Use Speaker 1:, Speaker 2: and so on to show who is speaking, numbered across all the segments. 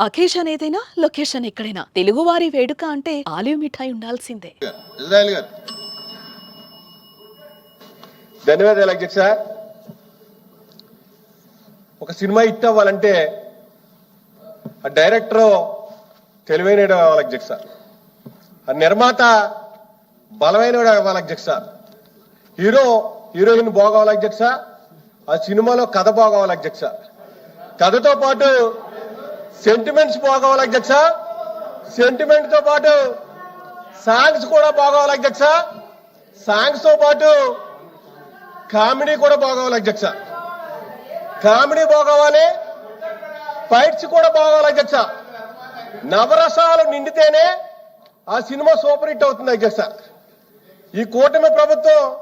Speaker 1: Occasion ఏదైనా location ఎక్కడైనా. తెలుగువారి వేడుక అంటే ఆలివ్ మిఠాయి ఉండాల్సిందే.
Speaker 2: ఇజ్రాయల్ గారు. ధన్యవాదాలు అధ్యక్ష ఒక సినిమా హిట్ అవ్వాలంటే ఆ డైరెక్టర్ తెలివైన అవ్వాలి అధ్యక్ష ఆ నిర్మాత బలమైన అవ్వాలి అధ్యక్ష హీరో హీరోయిన్ బాగోవాలి అధ్యక్ష ఆ సినిమాలో కథ బాగోవాలి అధ్యక్ష కథతో పాటు సెంటిమెంట్స్ బాగోవాలి అధ్యక్ష. సెంటిమెంట్తో పాటు సాంగ్స్ కూడా బాగోవాలి అధ్యక్ష. సాంగ్స్తో పాటు కామెడీ కూడా బాగోవాలి అధ్యక్ష. కామెడీ బాగోవాలి ఫైట్స్ కూడా బాగోవాలి అధ్యక్ష. నవరసాలు నిండితేనే ఆ సినిమా సూపర్ హిట్ అవుతుంది అధ్యక్ష. ఈ కూటమి ప్రభుత్వం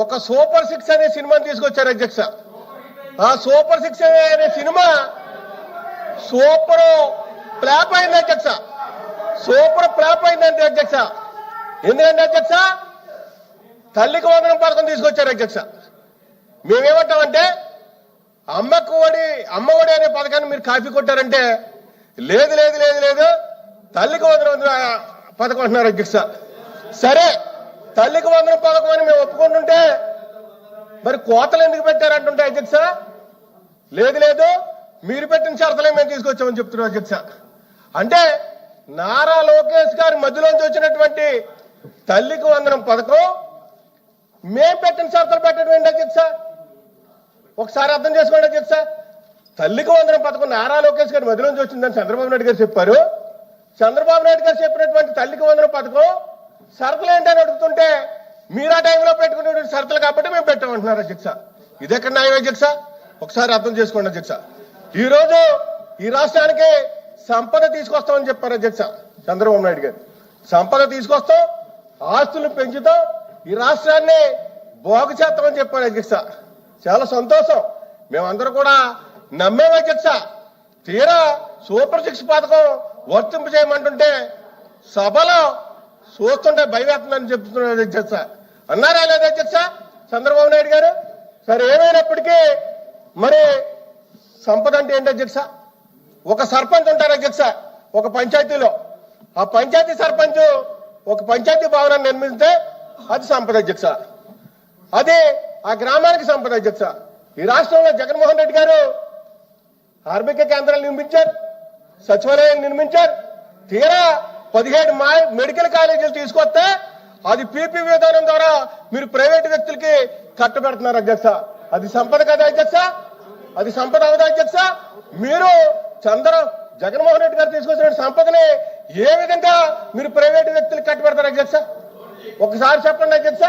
Speaker 2: ఒక సూపర్ సిక్స్ అనే సినిమాని తీసుకొచ్చారు అధ్యక్ష. ఆ సూపర్ సిక్స్ అనే సినిమా సూపర్ ప్లాప్ అయింది అధ్యక్ష. సూపర్ ప్లాప్ అయిందంటే అధ్యక్ష. ఎందుకంటే అధ్యక్ష తల్లికి వందనం పథకం తీసుకొచ్చారు అధ్యక్ష. మేమేమంటామంటే అమ్మకు ఒడి అమ్మ ఒడి అనే పథకాన్ని మీరు కాఫీ కొట్టారంటే లేదు లేదు లేదు లేదు తల్లికి వందనం పథకం అంటున్నారు అధ్యక్ష. సరే తల్లికి వందనం పథకం అని మేము ఒప్పుకుంటుంటే మరి కోతలు ఎందుకు పెట్టారంటుంటే అధ్యక్ష? లేదు లేదు మీరు పెట్టిన షరతులే మేము తీసుకొచ్చామని చెప్తున్నారు అధ్యక్ష. అంటే నారా లోకేష్ గారి మధ్యలోంచి వచ్చినటువంటి తల్లికి వందనం పథకం మేం పెట్టిన షరతులు పెట్టడం అధ్యక్ష? ఒకసారి అర్థం చేసుకోండి అధ్యక్ష. తల్లికి వందనం పథకం నారా లోకేష్ గారి మధ్యలోంచి వచ్చిందని చంద్రబాబు నాయుడు గారు చెప్పారు. చంద్రబాబు నాయుడు గారు చెప్పినటువంటి తల్లికి వందనం పథకం షరతులు ఏంటని అడుగుతుంటే మీరు ఆ టైంలో పెట్టుకునేటువంటి షరతులు కాబట్టి మేము పెట్టామంటున్నారు అధ్యక్ష. ఇదెక్కడ న్యాయం అధ్యక్ష? ఒకసారి అర్థం చేసుకోండి అధ్యక్ష. ఈరోజు ఈ రాష్ట్రానికి సంపద తీసుకొస్తామని చెప్పారు అధ్యక్ష చంద్రబాబు నాయుడు గారు. సంపద తీసుకొస్తాం ఆస్తులు పెంచుతాం ఈ రాష్ట్రాన్ని బాగు చేస్తామని చెప్పారు అధ్యక్ష. చాలా సంతోషం. మేమందరూ కూడా నమ్మేం అధ్యక్ష. తీరా సూపర్ సిక్స్ పథకం వర్తింపు చేయమంటుంటే సభలో చూస్తుంటే భయవేస్తుందని చెప్తున్నారు అధ్యక్ష. అన్నారా లేదా అధ్యక్ష చంద్రబాబు నాయుడు గారు? సరే ఏమైనప్పటికీ మరి సంపద అంటే ఏంటి అధ్యక్ష ఒక సర్పంచ్ ఉంటారు అధ్యక్ష ఒక పంచాయతీలో. ఆ పంచాయతీ సర్పంచ్ ఒక పంచాయతీ భవనాన్ని నిర్మిస్తే అది సంపద అధ్యక్ష. అది ఆ గ్రామానికి సంపద అధ్యక్ష. ఈ రాష్ట్రంలో జగన్మోహన్ రెడ్డి గారు ఆర్బిక కేంద్రాలు నిర్మించారు సచివాలయం నిర్మించారు. తీరా పదిహేడు మెడికల్ కాలేజీలు తీసుకొస్తే అది పీపీ విధానం ద్వారా మీరు ప్రైవేట్ వ్యక్తులకి కట్టబెడుతున్నారు అధ్యక్ష. అది సంపద కదా అధ్యక్ష? అది సంపద అవదా అధ్యక్ష? మీరు చంద్ర జగన్మోహన్ రెడ్డి గారు తీసుకొచ్చిన సంపదని ఏ విధంగా మీరు ప్రైవేట్ వ్యక్తులకు కట్టబెడతారు అధ్యక్ష? ఒకసారి చెప్పండి అధ్యక్ష.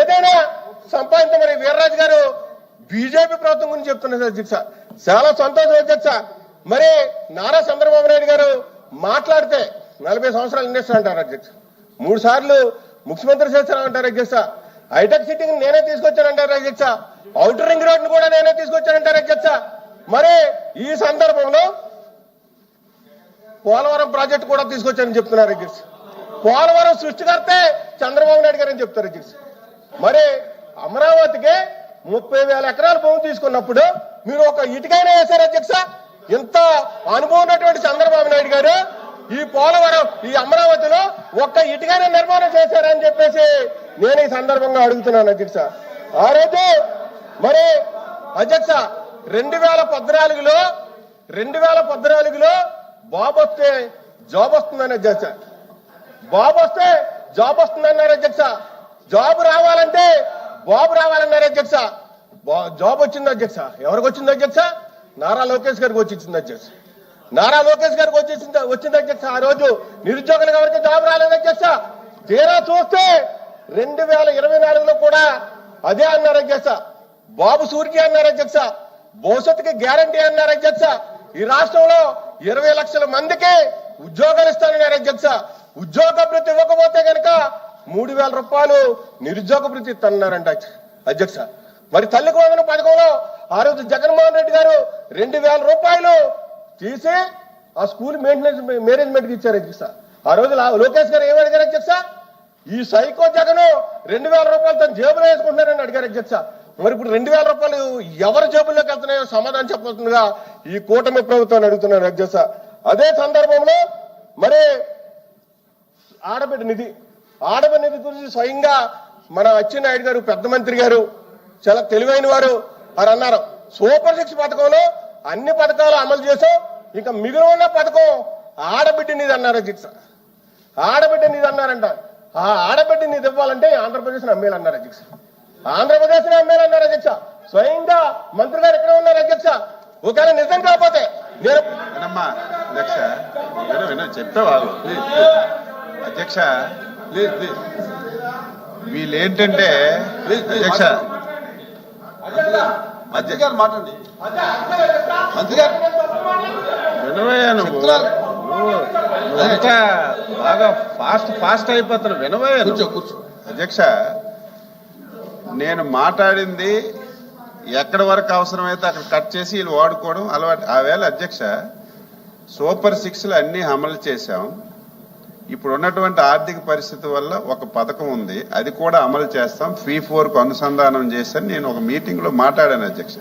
Speaker 2: ఏదైనా సంపాదించమని వీర్రాజు గారు బీజేపీ ప్రభుత్వం గురించి చెప్తున్నారు అధ్యక్ష. చాలా సంతోషం అధ్యక్ష. మరి నారా చంద్రబాబు నాయుడు గారు మాట్లాడితే నలభై సంవత్సరాలు ఇండస్ట్రీ అంటారు అధ్యక్ష? మూడు సార్లు ముఖ్యమంత్రి చేస్తాను అంటారు అధ్యక్ష. హైటెక్ సిటీని నేనే తీసుకొచ్చానంటారు అధ్యక్ష అవుటర్ రింగ్ రోడ్ కూడా నేనే తీసుకొచ్చానంటారు అధ్యక్ష మరి ఈ సందర్భంలో పోలవరం ప్రాజెక్టు కూడా తీసుకొచ్చానని చెప్తున్నారు అధ్యక్ష పోలవరం సృష్టికర్తే చంద్రబాబు నాయుడు గారు అని చెప్తారు అధ్యక్ష మరి అమరావతికి ముప్పై వేల ఎకరాల భూమి తీసుకున్నప్పుడు మీరు ఒక ఇటుకైనా వేశారు అధ్యక్ష ఇంత అనుభవం ఉన్నటువంటి చంద్రబాబు నాయుడు గారు ఈ పోలవరం ఈ అమరావతిలో ఒక్క ఇటుకైనా నిర్మాణం చేశారని చెప్పేసి నేను ఈ సందర్భంగా అడుగుతున్నాను అధ్యక్ష. ఆ రోజు మరి అధ్యక్ష రెండు వేల పద్నాలుగులో రెండు వేల పద్నాలుగులో బాబు వస్తే జాబ్ వస్తుందని అధ్యక్ష. బాబు వస్తే జాబ్ వస్తుందన్నారు అధ్యక్ష. జాబ్ రావాలంటే బాబు రావాలన్నారు అధ్యక్ష. బా- జాబ్ వచ్చింది అధ్యక్ష. ఎవరికి వచ్చింది అధ్యక్ష? నారా లోకేష్ గారికి వచ్చింది అధ్యక్ష. నారా లోకేష్ గారికి వచ్చేసింది వచ్చింది అధ్యక్ష. ఆ రోజు నిరుద్యోగులకు ఎవరికి జాబ్ రాలేదు అధ్యక్ష? తీరా చూస్తే రెండు వేల ఇరవై నాలుగులో కూడా అదే అన్నారు అధ్యక్ష బాబు సూర్య అన్నారు అధ్యక్ష భవిష్యత్తుకి గ్యారంటీ అన్నారు అధ్యక్ష ఈ రాష్ట్రంలో ఇరవై లక్షల మందికి ఉద్యోగాలు ఇస్తానన్నారు అధ్యక్ష ఉద్యోగ భృతి ఇవ్వకపోతే కనుక మూడు వేల రూపాయలు నిరుద్యోగ భృతి ఇస్తానన్నారంట అధ్యక్ష. మరి తల్లికి వందన పథకంలో ఆ రోజు జగన్మోహన్ రెడ్డి గారు రెండు వేల రూపాయలు తీసి ఆ స్కూల్ మెయింటెనెన్స్ మేనేజ్మెంట్కి ఇచ్చారు అధ్యక్ష. ఆ రోజు లోకేష్ గారు ఏమడిగారు అధ్యక్ష? ఈ సైకో జగను రెండు వేల రూపాయలు తన జేబులో వేసుకుంటున్నారని అడిగారు అధ్యక్ష. మరి ఇప్పుడు రెండు వేల రూపాయలు ఎవరి జేబుల్లోకి వెళ్తున్నాయో సమాధానం చెప్పాల్సిందిగా ఈ కూటమి ప్రభుత్వాన్ని అడుగుతున్నాను అధ్యక్ష. అదే సందర్భంలో మరి ఆడబిడ్డ నిధి ఆడబిడ్డ నిధి గురించి స్వయంగా మన అచ్చెన్నాయుడు గారు పెద్ద మంత్రి గారు చాలా తెలివైన వారు వారు అన్నారు. సూపర్ సిక్స్ పథకంలో అన్ని పథకాలు అమలు చేసాం ఇంకా మిగిలిన ఉన్న పథకం ఆడబిడ్డ నిధి అన్నారు అధ్యక్ష. ఆడబిడ్డ నిధి అన్నారంట. ఆ ఆడబిడ్డ నిధి ఇవ్వాలంటే ఆంధ్రప్రదేశ్ అమ్మేలు అన్నారు అధ్యక్ష. ఆంధ్రప్రదేశ్ అమ్మేలు అన్నారు అధ్యక్ష. స్వయంగా మంత్రి గారు ఎక్కడ ఉన్నారు అధ్యక్ష? ఒకవేళ నిజం కాకపోతే నేను
Speaker 3: అధ్యక్ష. విను విను అధ్యక్ష
Speaker 4: ప్లీజ్ ప్లీజ్.
Speaker 3: వీళ్ళు ఏంటంటే అధ్యక్ష.
Speaker 4: మంత్రి గారు మాట్లాడండి మంత్రి గారు
Speaker 3: వినవయ్యా నువ్వు. నువ్వంతా బాగా ఫాస్ట్ ఫాస్ట్ అయిపోతున్నావు వినవయ్యా
Speaker 4: కూర్చో. కూర్చో.
Speaker 3: అధ్యక్ష నేను మాట్లాడింది ఎక్కడి వరకు అవసరమైతే అక్కడ కట్ చేసి వీళ్ళు వాడుకోవడం అలవాటు. ఆ వేళ అధ్యక్ష సూపర్ సిక్స్లు అన్ని అమలు చేశాం. ఇప్పుడు ఉన్నటువంటి ఆర్థిక పరిస్థితి వల్ల ఒక పథకం ఉంది. అది కూడా అమలు చేస్తాం. ఫీ ఫోర్కు అనుసంధానం చేశాను. నేను ఒక మీటింగ్లో మాట్లాడాను అధ్యక్ష.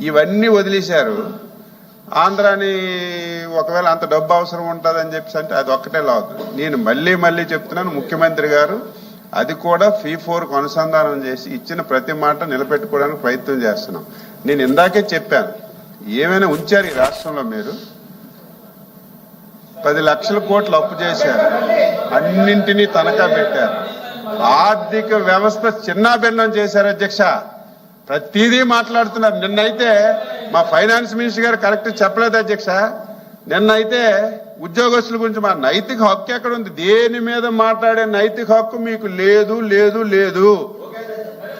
Speaker 3: ఇవన్నీ వదిలేశారు. ఆంధ్రాని ఒకవేళ అంత డబ్బు అవసరం ఉంటుందని చెప్పి అంటే అది ఒక్కటే లాదు నేను మళ్ళీ మళ్ళీ చెప్తున్నాను ముఖ్యమంత్రి గారు అది కూడా ఫీ ఫోర్కు అనుసంధానం చేసి ఇచ్చిన ప్రతి మాట నిలబెట్టుకోవడానికి ప్రయత్నం చేస్తున్నాం. నేను ఇందాకే చెప్పాను ఏమైనా ఉంచారు ఈ రాష్ట్రంలో మీరు? పది లక్షల కోట్లు అప్పు చేశారు అన్నింటినీ తనఖా పెట్టారు. ఆర్థిక వ్యవస్థ చిన్నాభిన్నం చేశారు అధ్యక్ష. ప్రతిదీ మాట్లాడుతున్నారు. నిన్నైతే మా ఫైనాన్స్ మినిస్టర్ గారు కరెక్ట్ చెప్పలేదు అధ్యక్ష. నిన్నైతే ఉద్యోగస్తుల గురించి మా నైతిక హక్కు ఎక్కడ ఉంది దేని మీద మాట్లాడే నైతిక హక్కు మీకు లేదు లేదు లేదు.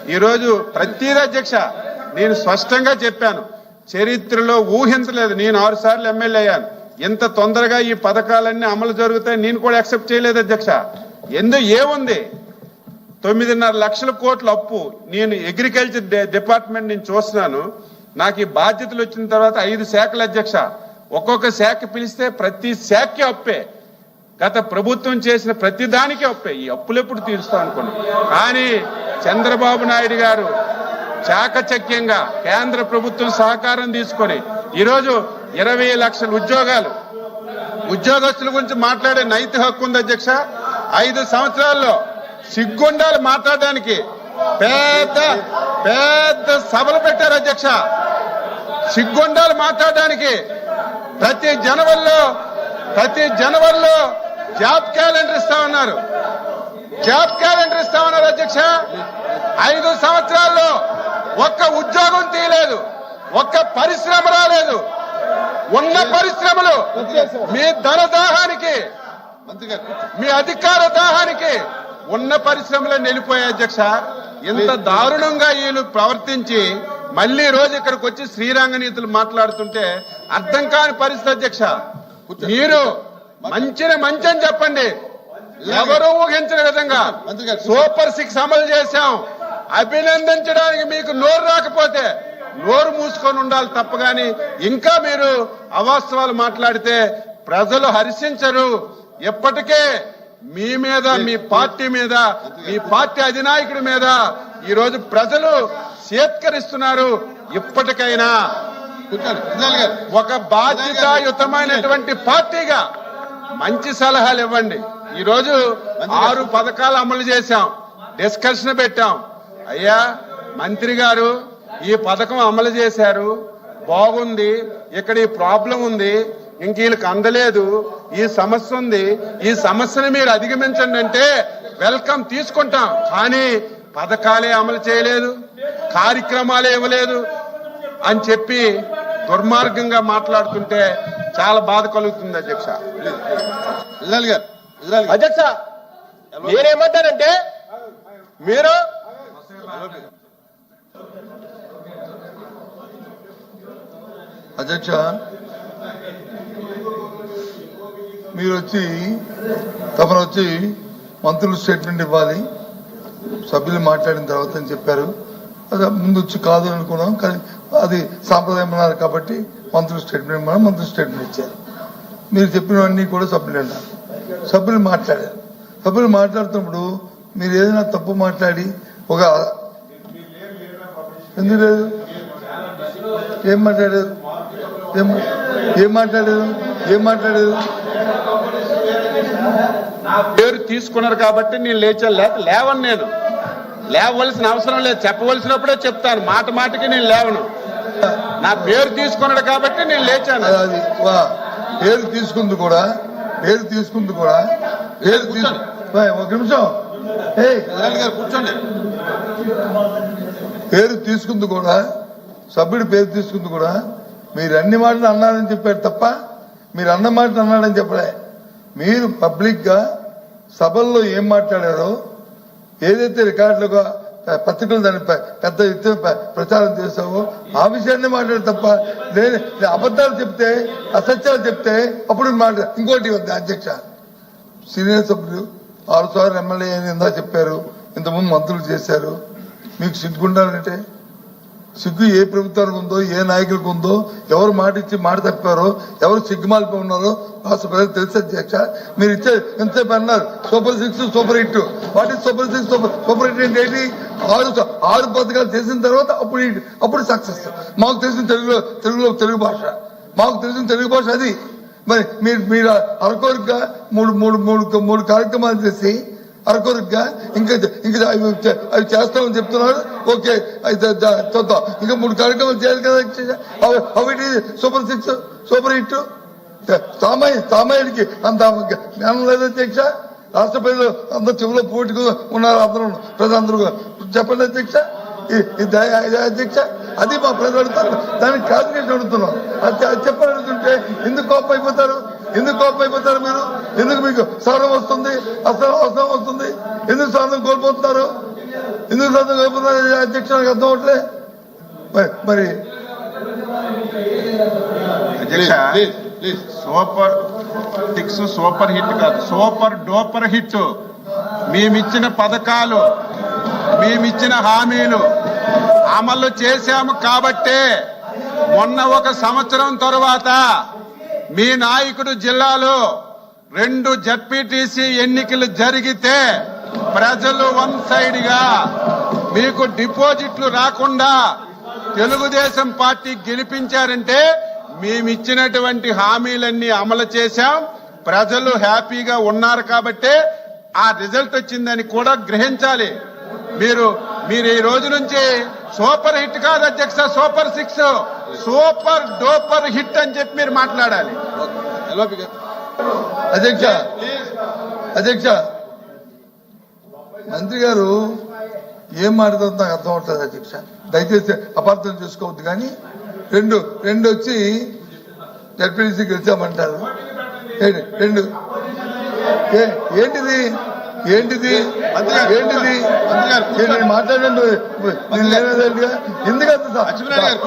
Speaker 3: ఈరోజు ప్రతిదీ అధ్యక్ష నేను స్పష్టంగా చెప్పాను. చరిత్రలో ఊహించలేదు. నేను ఆరు సార్లు ఎమ్మెల్యే అయ్యాను. ఇంత తొందరగా ఈ పథకాలన్నీ అమలు జరుగుతాయి నేను కూడా యాక్సెప్ట్ చేయలేదు అధ్యక్ష. ఎందు ఏముంది? తొమ్మిదిన్నర లక్షల కోట్ల అప్పు. నేను అగ్రికల్చర్ డిపార్ట్మెంట్ నుంచి చూస్తున్నాను. నాకు ఈ బాధ్యతలు వచ్చిన తర్వాత ఐదు శాఖల అధ్యక్ష. ఒక్కొక్క శాఖ పిలిస్తే ప్రతి శాఖకి అప్పే. గత ప్రభుత్వం చేసిన ప్రతి దానికి అప్పే. ఈ అప్పులు ఎప్పుడు తీరుస్తాం అనుకున్నాం కానీ చంద్రబాబు నాయుడు గారు చాకచక్యంగా కేంద్ర ప్రభుత్వం సహకారం తీసుకొని ఈరోజు ఇరవై లక్షల ఉద్యోగాలు ఉద్యోగస్తుల గురించి మాట్లాడే నైతిక హక్కు ఉంది అధ్యక్ష. ఐదు సంవత్సరాల్లో సిగ్గుండాలు మాట్లాడడానికి పెద్ద పెద్ద సభలు పెట్టారు అధ్యక్ష. సిగ్గుండాలు మాట్లాడడానికి. ప్రతి జనవరిలో ప్రతి జనవరిలో జాబ్ క్యాలెండర్ ఇస్తా ఉన్నారు. జాబ్ క్యాలెండర్ ఇస్తా ఉన్నారు అధ్యక్ష. ఐదు సంవత్సరాల్లో ఒక్క ఉద్యోగం తీయలేదు ఒక్క పరిశ్రమ రాలేదు. ఉన్న పరిశ్రమలు మీ ధన దాహానికి. మీ అధికార దాహానికి ఉన్న పరిశ్రమలో నిలిపోయే అధ్యక్ష. ఇంత దారుణంగా వీళ్ళు ప్రవర్తించి మళ్ళీ రోజు ఇక్కడికి వచ్చి శ్రీరంగ నీతులు మాట్లాడుతుంటే అర్థం కాని పరిస్థితి అధ్యక్ష. మీరు మంచిని మంచి అని చెప్పండి. ఎవరు ఊహించిన విధంగా సూపర్ సిక్స్ అమలు చేశాం. అభినందించడానికి మీకు నోరు రాకపోతే నోరు మూసుకొని ఉండాలి తప్ప గాని ఇంకా మీరు అవాస్తవాలు మాట్లాడితే ప్రజలు హర్షించరు. ఎప్పటికే మీ మీద మీ పార్టీ మీద మీ పార్టీ అధినాయకుడి మీద ఈ రోజు ప్రజలు సేత్కరిస్తున్నారు ఇప్పటికైనా. ఒక బాధ్యతాయుతమైనటువంటి పార్టీగా మంచి సలహాలు ఇవ్వండి. ఈ రోజు ఆరు పథకాలు అమలు చేశాం. డిస్కషన్ పెట్టాం. అయ్యా మంత్రి గారు ఈ పథకం అమలు చేశారు. బాగుంది. ఇక్కడ ఈ ప్రాబ్లం ఉంది. ఇంక వీళ్ళకి అందలేదు. ఈ సమస్య ఉంది. ఈ సమస్యను మీరు అధిగమించండి అంటే వెల్కమ్ తీసుకుంటాం. కానీ పథకాలే అమలు చేయలేదు. కార్యక్రమాలే ఇవ్వలేదు అని చెప్పి దుర్మార్గంగా మాట్లాడుతుంటే చాలా బాధ కలుగుతుంది అధ్యక్ష.
Speaker 2: అధ్యక్ష నేనేమంటానంటే మీరు
Speaker 5: అధ్యక్ష మీరు వచ్చి తమరు వచ్చి మంత్రులు స్టేట్మెంట్ ఇవ్వాలి సభ్యులు మాట్లాడిన తర్వాత అని చెప్పారు. అది ముందు వచ్చి కాదు అనుకున్నాం కానీ అది సాంప్రదాయం అన్నారు కాబట్టి మంత్రులు స్టేట్మెంట్ మనం మంత్రులు స్టేట్మెంట్ ఇచ్చారు. మీరు చెప్పినవన్నీ కూడా సభ్యులు అన్నారు. సభ్యులు మాట్లాడారు. సభ్యులు మాట్లాడుతున్నప్పుడు మీరు ఏదైనా తప్పు మాట్లాడి ఒక ఎందుకు లేదు? ఏం మాట్లాడారు? ఏం ఏం మాట్లాడారు? ఏం మాట్లాడారు?
Speaker 3: పేరు తీసుకున్నారు కాబట్టి నేను లేచా లేక లేవని నేను. లేవవలసిన అవసరం లేదు. చెప్పవలసినప్పుడే చెప్తాను. మాట మాటకి నేను లేవను. నా పేరు తీసుకున్నాడు కాబట్టి నేను లేచాను.
Speaker 5: అది- పేరు తీసుకుంది కూడా పేరు తీసుకుంది కూడా పేరు తీసుకు ఒక నిమిషం.
Speaker 4: గారు కూర్చోండి.
Speaker 5: పేరు తీసుకుంది కూడా సభ్యుడి పేరు తీసుకుంది కూడా మీరు అన్ని మాటలు అన్నారని చెప్పారు తప్ప మీరు అన్న మాటలు అన్నాడని చెప్పలే. మీరు పబ్లిక్గా సభల్లో ఏం మాట్లాడారో ఏదైతే రికార్డులుగా పత్రికలు దాని పెద్ద ఎత్తున ప్రచారం చేశావో ఆ విషయాన్ని మాట్లాడు తప్ప నేను అబద్ధాలు చెప్తే అసత్యాలు చెప్తే అప్పుడు మాట ఇంకోటి ఉంది అధ్యక్ష. సీనియర్ సభ్యులు ఆరు సార్లు ఎమ్మెల్యే అని ఇందా చెప్పారు ఇంతకుముందు మంత్రులు చేశారు. మీకు సిగ్గుండాలంటే సిగ్గు ఏ ప్రభుత్వానికి ఉందో ఏ నాయకులకు ఉందో ఎవరు మాట ఇచ్చి మాట తప్పారో ఎవరు సిగ్గుమాలిపోయి ఉన్నారో రాష్ట్ర ప్రజలకు తెలుసు అధ్యక్ష. మీరు ఇచ్చే ఎంతసేపు అన్నారు? Super six super hit what super six super super hit అంటే ఏంటి? ఆరు ఆరు పథకాలు చేసిన తర్వాత అప్పుడు అప్పుడు సక్సెస్. మాకు తెలిసిన తెలుగులో తెలుగులో తెలుగు భాష. మాకు తెలిసిన తెలుగు భాష అది. మరి మీరు మీరు అరకొరగా మూడు మూడు మూడు మూడు కార్యక్రమాలు చేసి అరకొరగా ఇంకా ఇంకా అవి చే- అవి చేస్తామని చెప్తున్నారు ఓకే అయితే చూద్దాం. ఇంకా మూడు కార్యక్రమాలు చేయాలి కదా అవి- సూపర్ సిక్స్ సూపర్ హిట్? సామాన్య సామాన్యుడికి అంత జ్ఞానం లేదు అధ్యక్ష. రాష్ట్ర ప్రజలు అందరు చెవులో పోటీకు ఉన్నారు అందరూ. ప్రజలందరూ చెప్పండి అధ్యక్ష. ఈ అధ్యక్ష. అది మా ప్రజలు అడుగుతారు. దానికి కాదు అడుగుతున్నాం? అది అది ఎందుకు కోపం అయిపోతారు? ఎందుకు కోపం అయిపోతారు మీరు? ఎందుకు మీకు సహనం వస్తుంది? అసలు అవసరం వస్తుంది? ఎందుకు సహనం కోల్పోతున్నారు? ఎందుకు సహనం కోల్పోతున్నారు? అధ్యక్ష నాకు అర్థం అవట్లే. మరి
Speaker 3: సూపర్ సిక్స్ సూపర్ హిట్ కాదు. Super duper hit. మేమిచ్చిన పథకాలు మేమిచ్చిన హామీలు అమలు చేశాము కాబట్టే మొన్న ఒక సంవత్సరం తరువాత మీ నాయకుడు జిల్లాలో రెండు జడ్పీటీసీ ఎన్నికలు జరిగితే ప్రజలు వన్ సైడ్గా మీకు డిపాజిట్లు రాకుండా తెలుగుదేశం పార్టీ గెలిపించారంటే మేమిచ్చినటువంటి హామీలన్నీ అమలు చేశాం. ప్రజలు హ్యాపీగా ఉన్నారు కాబట్టే ఆ రిజల్ట్ వచ్చిందని కూడా గ్రహించాలి. మీరు మీరు ఈ రోజు నుంచి సూపర్ హిట్ కాదు అధ్యక్ష super six super duper hit అని చెప్పి మీరు మాట్లాడాలి.
Speaker 5: అధ్యక్ష అధ్యక్ష మంత్రి గారు ఏం మాట్లాడుతుందో నాకు అర్థం అవుతుంది అధ్యక్ష. దయచేసి అపార్థం చేసుకోవద్దు కానీ రెండు రెండు వచ్చి జడ్పీసీ గెలిచామంటారు? రెండు. ఏంటిది? ఏంటిది? ఏంటిది? మాట్లాడండి ఎందుకంత.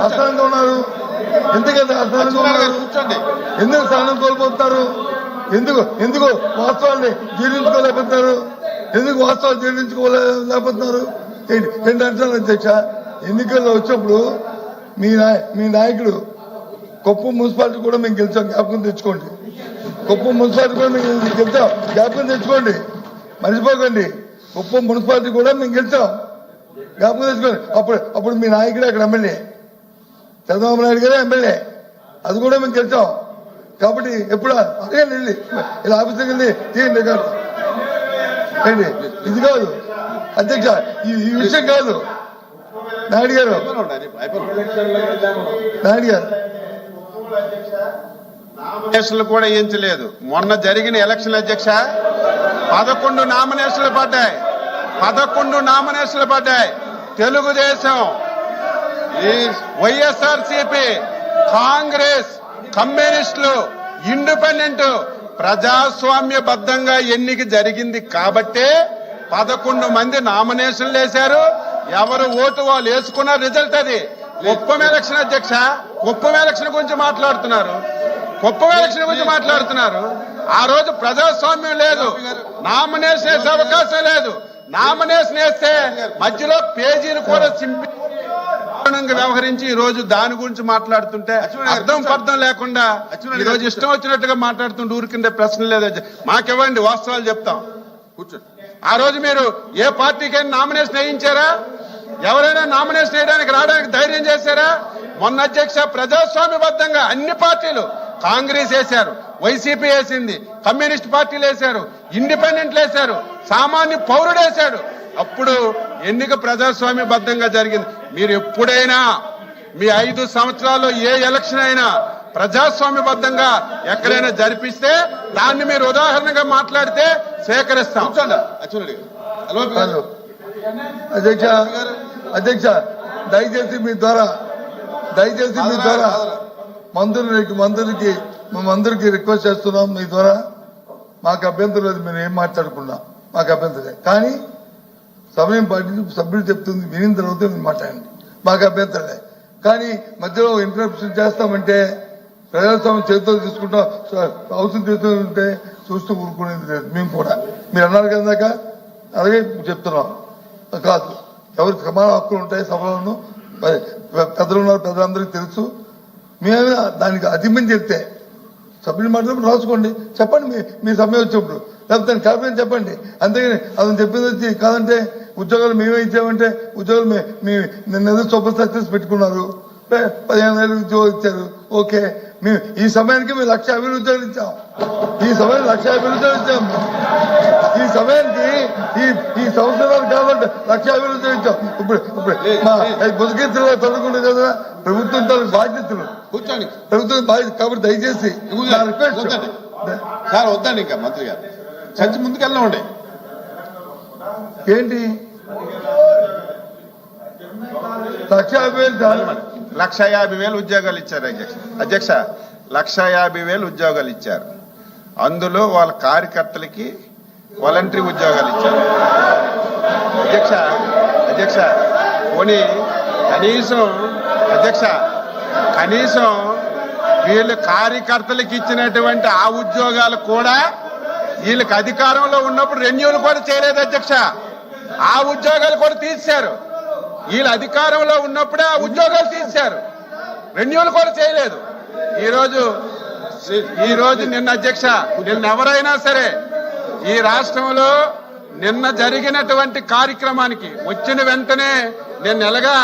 Speaker 5: అసహనంగా ఉన్నారు? ఉన్నారు
Speaker 4: కూర్చోండి.
Speaker 5: ఎందుకు స్థానం కోల్పోతున్నారు? ఎందుకు? ఎందుకు వాస్తవాన్ని జీర్ణించుకోలేకపోతున్నారు? ఎందుకు వాస్తవాలు జీర్ణించుకోలేకపోతున్నారు? ఏంటి అంటున్నారు అధ్యక్ష? ఎన్నికల్లో వచ్చినప్పుడు మీ నాయ మీ నాయకుడు కొప్పు మున్సిపాలిటీ కూడా మేము గెలిచాం. జ్ఞాపకం తెచ్చుకోండి. కొప్పు మున్సిపాలిటీ కూడా మేము గెలిచాం. జ్ఞాపకం తెచ్చుకోండి. మర్చిపోకండి. కుప్పం మున్సిపాలిటీ కూడా మేము గెలిచాం. జ్ఞాపకం తెచ్చుకోండి. అప్పుడు అప్పుడు మీ నాయకుడు అక్కడ ఎమ్మెల్యే. చంద్రబాబు నాయుడు గారే ఎమ్మెల్యే. అది కూడా మేము గెలిచాం. కాబట్టి ఎప్పుడు అదే వెళ్ళి ఇలా ఆఫీస్కి వెళ్ళి తీయండి కాదు ఇది కాదు. అధ్యక్ష ఈ విషయం కాదు. నాయుడు గారు. నాయుడు గారు.
Speaker 3: నామినేషన్లు కూడా ఏంచలేదు మొన్న జరిగిన ఎలక్షన్ అధ్యక్ష పదకొండు నామినేషన్లు పడ్డాయి. పదకొండు నామినేషన్లు పడ్డాయి. తెలుగుదేశం వైఎస్ఆర్ సిపి కాంగ్రెస్ కమ్యూనిస్టులు ఇండిపెండెంట్ ప్రజాస్వామ్యబద్ధంగా ఎన్నిక జరిగింది కాబట్టే పదకొండు మంది నామినేషన్లు వేశారు. ఎవరు ఓటు వాళ్ళు వేసుకున్న రిజల్ట్ అది. కుప్పం ఎలక్షన్ అధ్యక్ష కుప్పం ఎలక్షన్ గురించి మాట్లాడుతున్నారు. కుప్పం ఎలక్షన్ గురించి మాట్లాడుతున్నారు. ఆ రోజు ప్రజాస్వామ్యం లేదు. నామినేషన్ వేసే అవకాశం లేదు. నామినేషన్ వేస్తే మధ్యలో పేజీలు కూడా చింపి దారుణంగా వ్యవహరించి ఈ రోజు దాని గురించి మాట్లాడుతుంటే అర్థం పర్థం లేకుండా ఈ రోజు ఇష్టం వచ్చినట్టుగా మాట్లాడుతుంటే ఊరికిందే ప్రశ్న లేదు. మాకివ్వండి వాస్తవాలు చెప్తాం. ఆ రోజు మీరు ఏ పార్టీకైనా నామినేషన్ వేయించారా? ఎవరైనా నామినేషన్ వేయడానికి రావడానికి ధైర్యం చేశారా? మొన్న అధ్యక్ష ప్రజాస్వామ్యబద్ధంగా అన్ని పార్టీలు కాంగ్రెస్ వేశారు వైసీపీ వేసింది కమ్యూనిస్ట్ పార్టీలు వేశారు ఇండిపెండెంట్లు వేశారు సామాన్య పౌరుడు వేశాడు. అప్పుడు ఎన్నిక ప్రజాస్వామ్యబద్ధంగా జరిగింది. మీరు ఎప్పుడైనా మీ ఐదు సంవత్సరాల్లో ఏ ఎలక్షన్ అయినా ప్రజాస్వామ్యబద్ధంగా ఎక్కడైనా జరిపిస్తే దాన్ని మీరు ఉదాహరణగా మాట్లాడితే సేకరిస్తాం.
Speaker 5: అధ్యక్ష అధ్యక్ష దయచేసి మీ ద్వారా దయచేసి మీ ద్వారా మంత్రులకి మంత్రులకి మంత్రులకి రిక్వెస్ట్ చేస్తున్నాం మీ ద్వారా. మాకు అభ్యంతరం లేదు మేము ఏం మాట్లాడుకున్నా మాకు అభ్యంతరం కానీ సమయం పాటించి సభ్యులు చెప్తుంది వినిన తర్వాత మీరు మాట్లాడండి. మాకు అభ్యంతరం కానీ మధ్యలో ఇంటరప్షన్ చేస్తామంటే ప్రజాస్వామ్యం చేతితో తీసుకుంటాం. అవసరం ఉంటే చూస్తూ ఊరుకునేది లేదు. మేము కూడా. మీరు అన్నారు కదా అలాగే చెప్తున్నాం. కాదు. ఎవరికి సమాన హక్కులు ఉంటాయి సభలను పెద్దలు ఉన్నారు పెద్దలందరికీ తెలుసు. మేము దానికి అధిమని చెప్తే సభ్యులు మాట్లాడి రాసుకోండి. చెప్పండి మీ మీ సమయం వచ్చినప్పుడు. లేకపోతే కాకపోతే చెప్పండి. అంతేగాని అతను చెప్పింది వచ్చి కాదంటే ఉద్యోగాలు మేమే ఇచ్చామంటే ఉద్యోగాలు మే- నిన్న సూపర్ సక్సెస్ పెట్టుకున్నారు. పదిహేను వేలు ఉద్యోగాలు ఇచ్చారు. ఓకే. మేము ఈ సమయానికి మేము లక్ష యాభై ఉద్యోగాలు ఇచ్చాం. ఈ సమయం లక్ష యాభై ఉద్యోగాలు ఇచ్చాం. ఈ సమయానికి ఈ ఈ సంవత్సరాలు కాబట్టి లక్ష యాభై ఉద్యోగాలు ఇచ్చాం. ఇప్పుడు ఇప్పుడు మా బుధకీర్తిలో చదువుకుంటే కదా ప్రభుత్వం తాలూకు బాధ్యతలు.
Speaker 4: కూర్చోండి.
Speaker 5: ప్రభుత్వం బాధ్యత కాబట్టి దయచేసి
Speaker 4: సార్ వద్దండి. ఇంకా మంత్రి గారు. చర్చ ముందుకెళ్ళండి
Speaker 5: ఏంటి? లక్ష యాభై వేలు
Speaker 3: లక్ష యాభై వేలు ఉద్యోగాలు ఇచ్చారు అధ్యక్ష. అధ్యక్ష లక్ష యాభై వేలు ఉద్యోగాలు ఇచ్చారు. అందులో వాళ్ళ కార్యకర్తలకి వాలంటరీ ఉద్యోగాలు ఇచ్చారు. అధ్యక్ష అధ్యక్ష పోనీ కనీసం అధ్యక్ష కనీసం వీళ్ళు కార్యకర్తలకు ఇచ్చినటువంటి ఆ ఉద్యోగాలు కూడా వీళ్ళకి అధికారంలో ఉన్నప్పుడు రెన్యూలు కూడా చేయలేదు అధ్యక్ష. ఆ ఉద్యోగాలు కూడా తీశారు వీళ్ళు అధికారంలో ఉన్నప్పుడే ఆ ఉద్యోగాలు తీశారు రెన్యూలు కూడా చేయలేదు. ఈరోజు ఈ రోజు నిన్న అధ్యక్ష నిన్న ఎవరైనా సరే ఈ రాష్ట్రంలో నిన్న జరిగినటువంటి కార్యక్రమానికి వచ్చిన వెంటనే నేను ఎలాగా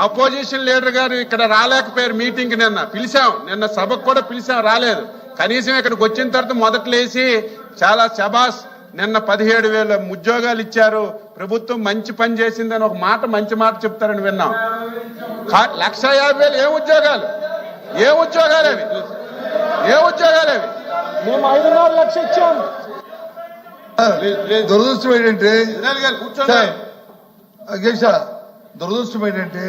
Speaker 3: అపోజిషన్ లీడర్ గారు ఇక్కడ రాలేకపోయారు మీటింగ్ నిన్న. పిలిచాం. నిన్న సభకు కూడా పిలిచాం రాలేదు. కనీసం ఇక్కడికి వచ్చిన తర్వాత మొదట లేచి చాలా శబాస్ నిన్న పదిహేడు వేల ఉద్యోగాలు ఇచ్చారు. ప్రభుత్వం మంచి పని చేసిందని ఒక మాట మంచి మాట చెప్తారని విన్నాం. కా- లక్ష యాభై వేలు ఏ ఉద్యోగాలు? ఏ ఉద్యోగాలు అవి? ఏ ఉద్యోగాలు అవి?
Speaker 6: మేము ఐదున్నర లక్ష ఇచ్చాం.
Speaker 5: దురదృష్టం ఏంటంటే అధ్యక్ష దురదృష్టం ఏంటంటే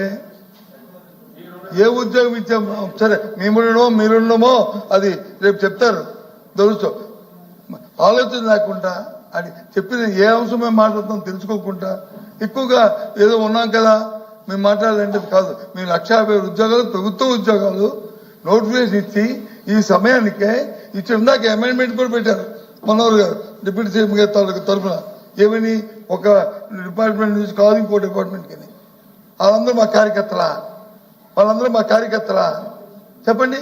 Speaker 5: ఏ ఉద్యోగం ఇచ్చాం సరే మేముండమో మీరుండమో అది రేపు చెప్తారు. దురదృష్టం. ఆలోచన లేకుండా అది చెప్పిన ఏ అంశం మేము మాట్లాడుతాం తెలుసుకోకుండా ఎక్కువగా ఏదో ఉన్నాం కదా మేము మాట్లాడాలంటే కాదు. మీ లక్ష ఉద్యోగాలు ప్రభుత్వ ఉద్యోగాలు నోటిఫికేషన్ ఇచ్చి ఈ సమయానికే ఇచ్చి ఇందాక అమెండ్మెంట్ కూడా పెట్టారు. మనోహర్ గారు డిప్యూటీ సీఎం గారి తాలూకు తరఫున. ఏమని? ఒక డిపార్ట్మెంట్ నుంచి కాదు ఇంకో డిపార్ట్మెంట్కి వాళ్ళందరూ మా కార్యకర్తలా? వాళ్ళందరూ మా కార్యకర్తలా? చెప్పండి.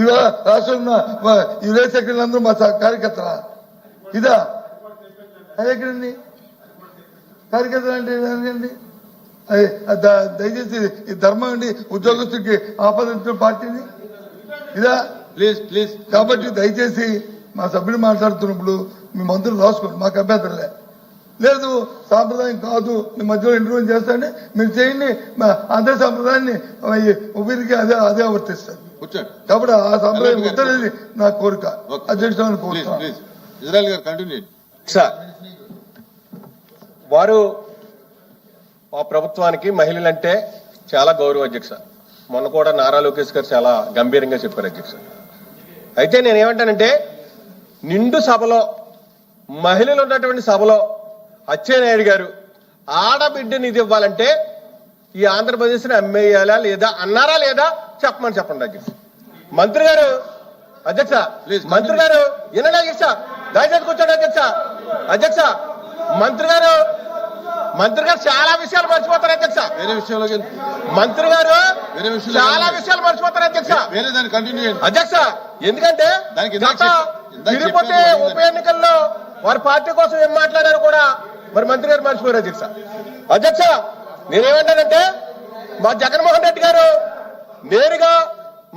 Speaker 5: ఇవా రాష్ట్రంలో ఈ విలేజ్ సెక్రటరీలు అందరూ మా కార్యకర్తలా? ఇదా? ఎక్కడండి కార్యకర్తలు అంటే ఏంటండి దయచేసి ఈ ధర్మం అండి ఉద్యోగస్తుడికి ఆపదించిన పార్టీని. ఇదా?
Speaker 4: Please please.
Speaker 5: కాబట్టి దయచేసి మా సభ్యులు మాట్లాడుతున్నప్పుడు మీ మంత్రులు రాసుకోండి మాకు అభ్యంతరం లేదు. లేదు సాంప్రదాయం కాదు మీ మధ్యలో ఇంటర్వ్యూ చేస్తాండి మీరు చేయండి మా అదే సాంప్రదాయాన్ని ఉపయోగించి అదే అదే వర్తిస్తారు కాబట్టి ఆ సాంప్రదాయం ముద్దలేదు నా కోరిక. అధ్యక్షులను
Speaker 4: ప్లీజ్
Speaker 5: కోరుతున్నాను
Speaker 4: please Israel garu continue
Speaker 2: sir వారు మా ప్రభుత్వానికి మహిళలంటే చాలా గౌరవ అధ్యక్ష మొన్న కూడా నారా లోకేష్ గారు చాలా గంభీరంగా చెప్పారు అధ్యక్ష అయితే నేను ఏమంటానంటే నిండు సభలో మహిళలు ఉన్నటువంటి సభలో అచ్చెన్నాయుడు గారు ఆడబిడ్డని ఇది ఇవ్వాలంటే ఈ ఆంధ్రప్రదేశ్ని అమ్మేయాలా లేదా అన్నారా లేదా చెప్పమని చెప్పండి అధ్యక్ష మంత్రి గారు అధ్యక్ష మంత్రి గారు వినండి అధ్యక్ష దయచేసి కూర్చోండి అధ్యక్ష. అధ్యక్ష మంత్రి గారు మంత్రి గారు చాలా విషయాలు మర్చిపోతారు అధ్యక్ష.
Speaker 4: వేరే విషయంలోకి వెళ్తే
Speaker 2: మంత్రి గారు
Speaker 4: వేరే విషయంలో
Speaker 2: చాలా. విషయాలు మర్చిపోతారు అధ్యక్ష.
Speaker 4: వేరే దాన్ని కంటిన్యూ
Speaker 2: అధ్యక్ష ఎందుకంటే తిరుపతి ఉప ఎన్నికల్లో వారి పార్టీ కోసం ఏం మాట్లాడారు కూడా మరి మంత్రి గారు మర్చిపోయారు అధ్యక్ష? అధ్యక్ష నేనేమంటానంటే మా జగన్మోహన్ రెడ్డి గారు నేరుగా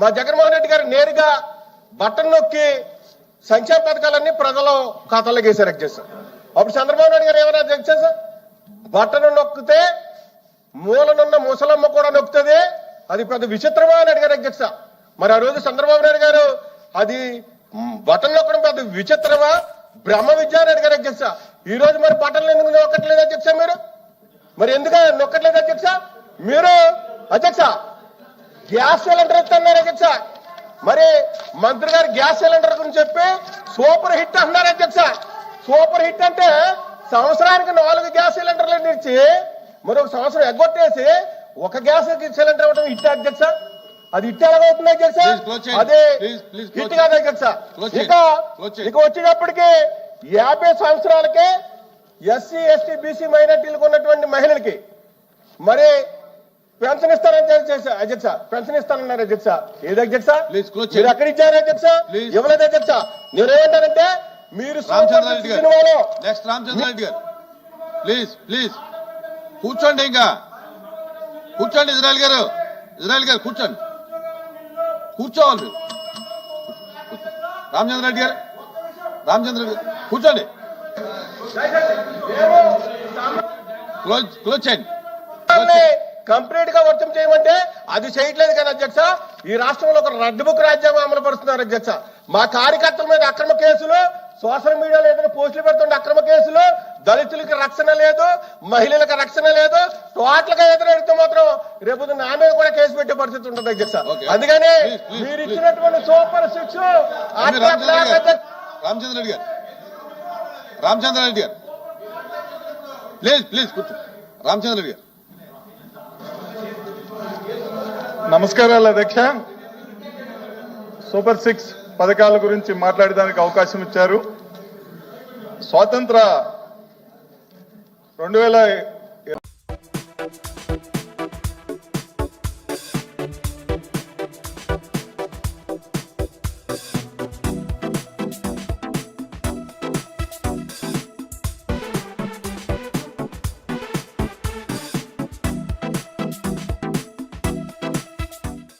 Speaker 2: మా జగన్మోహన్ రెడ్డి గారు నేరుగా బట్టన్ నొక్కి సంక్షేమ పథకాలన్నీ ప్రజల ఖాతాలోకి వేశారు అధ్యక్ష. అప్పుడు చంద్రబాబు నాయుడు గారు ఏమన్నా అధ్యక్ష? బట్టను నొక్కితే మూలనున్న ముసలమ్మ కూడా నొక్కుతుంది. అది పెద్ద విచిత్రమా అని అడిగారు అధ్యక్ష. మరి ఆ రోజు చంద్రబాబు నాయుడు గారు అది బట్టలు నొక్కడం పెద్ద విచిత్రమా? బ్రహ్మ విద్యారెడ్డి గారు అధ్యక్ష. ఈ రోజు మరి పట్టణం ఎందుకు నొక్కట్లేదు అధ్యక్ష మీరు? మరి ఎందుకు నొక్కట్లేదు అధ్యక్ష? మీరు అధ్యక్ష గ్యాస్ సిలిండర్ ఇస్తున్నారు అధ్యక్ష. మరి మంత్రి గారు గ్యాస్ సిలిండర్ గురించి చెప్పి సూపర్ హిట్ అంటున్నారు అధ్యక్ష. సూపర్ హిట్ అంటే సంవత్సరానికి నాలుగు గ్యాస్ సిలిండర్లు ఇచ్చి మరి ఒక సంవత్సరం ఎగ్గొట్టేసి ఒక గ్యాస్ సిలిండర్ ఇవ్వడం హిట్ అధ్యక్ష. అది
Speaker 4: Please close చేయండి.
Speaker 2: అదే అధ్యక్ష
Speaker 4: Close
Speaker 2: ఇక. ఇక వచ్చేటప్పటికి యాభై సంవత్సరాలకే ఎస్సీ ఎస్టీ బీసీ మైనార్టీలకు ఉన్నటువంటి మహిళలకి మరి పెన్షన్ ఇస్తారని అధ్యక్ష. పెన్షన్ ఇస్తానన్నారు అధ్యక్ష. ఏది అధ్యక్ష? మీరు. ఎక్కడ ఇచ్చారు అధ్యక్ష. ఇవ్వలేదు అధ్యక్ష? నేనేమంటానంటే మీరు
Speaker 4: నెక్స్ట్ రామచంద్ర రెడ్డి గారు. ప్లీజ్ ప్లీజ్ కూర్చోండి ఇంకా. కూర్చోండి ఇజ్రాయల్ గారు. ఇజ్రాయల్ గారు కూర్చోండి. కూర్చోవాలి. మీరు రామచంద్ర రెడ్డి గారు రామచంద్ర రెడ్డి కూర్చోండి. క్లోజ్ క్లోజ్ చేయండి.
Speaker 2: కంప్లీట్గా వర్తం చేయమంటే అది చేయట్లేదు కదా అధ్యక్ష. ఈ రాష్ట్రంలో ఒక రెడ్ బుక్ రాజ్యాంగం అమలు పరుస్తున్నారు అధ్యక్ష. మా కార్యకర్తల మీద అక్రమ కేసులు సోషల్ మీడియాలో ఏదైనా పోస్టులు పెడుతుంటే అక్రమ కేసులు దళితులకి రక్షణ లేదు మహిళలకు రక్షణ లేదు టోటల్గా ఎదురెడితే మాత్రం రేపు నా మీద కూడా కేసు పెట్టే పరిస్థితి ఉంటుంది అధ్యక్ష. అందుకని మీరు. ఇచ్చినటువంటి సూపర్ సిక్స్
Speaker 4: రామచంద్ర రెడ్డి గారు. రామచంద్ర రెడ్డి గారు. రామచంద్ర రెడ్డి గారు. ప్లీజ్ ప్లీజ్ కూర్చో. రామచంద్ర రెడ్డి గారు.
Speaker 7: నమస్కారాలు అధ్యక్ష. Super six. పథకాల గురించి మాట్లాడడానికి అవకాశం ఇచ్చారు. స్వాతంత్ర రెండు వేల